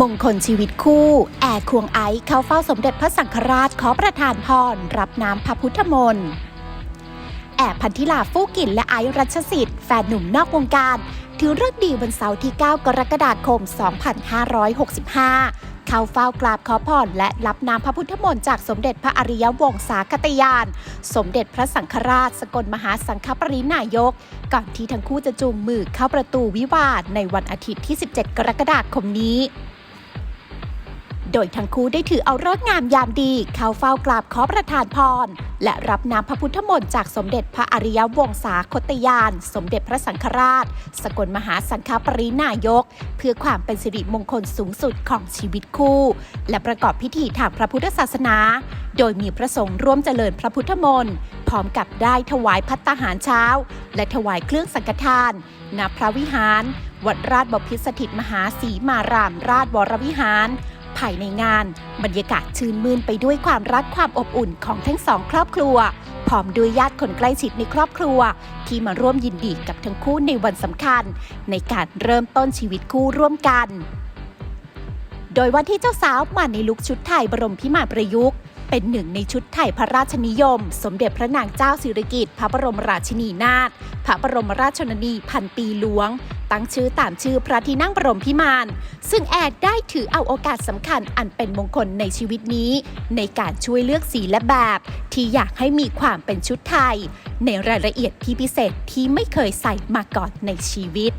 มงคลชีวิตคู่ แอร์ควงไอซ์เข้าเฝ้าสมเด็จพระสังฆราชขอประทานพร รับน้ำพระพุทธมนต์แอบพันธิลาฟู่กินและไอซ์รัชสิทธิ์แฟนหนุ่มนอกวงการ ถือเลิกดีวันเสาร์ที่ 9 กรกฎาคม 2565 เข้าเฝ้ากราบขอพรและรับน้ำพระพุทธมนต์จากสมเด็จพระอริยวงศาคตยาน สมเด็จพระสังฆราช สกลมหาสังฆปรินายก ก่อนที่ทั้งคู่จะจูงมือเข้าประตูวิวาทในวันอาทิตย์ที่ 17 กรกฎาคมนี้ โดยทั้งคู่ได้ถือเอาเลิกษ์งามยามดี เข้าเฝ้ากราบขอประทานพร และรับน้ำพระพุทธมนต์จากสมเด็จพระอริยวงศาคตยาน สมเด็จพระสังฆราช สกลมหาสังฆปรินายก เพื่อความเป็นสิริมงคลสูงสุดของชีวิตคู่ และประกอบพิธีทางพระพุทธศาสนา โดยมีพระสงฆ์ร่วมเจริญพระพุทธมนต์พร้อมกับได้ถวายพัตตาหารเช้า และถวายเครื่องสังฆทานณพระวิหาร วัดราชบพิตรสถิตมหาสีมารามราชวรวิหาร ภายในงาน บรรยากาศชื่นมื่นไปด้วยความรักความอบอุ่นของทั้งสองครอบครัว พร้อมด้วยญาติคนใกล้ชิดในครอบครัว ที่มาร่วมยินดีกับทั้งคู่ในวันสำคัญ ในการเริ่มต้นชีวิตคู่ร่วมกัน โดยวันที่เจ้าสาวมาในลุคชุดไทยบรมพิมานประยุกต์เป็นหนึ่งในชุดไทยพระราชนิยม สมเด็จพระนางเจ้าสิริกิติ์พระบรมราชินีนาถพระบรมราชชนนีพันปีหลวง ตั้งชื่อตามชื่อพระที่นั่งบรมพิมาน ซึ่งแอดได้ถือเอาโอกาสสำคัญอันเป็นมงคลในชีวิตนี้ ในการช่วยเลือกสีและแบบ ที่อยากให้มีความเป็นชุดไทย ในรายละเอียดที่พิเศษที่ไม่เคยใส่มาก่อนในชีวิต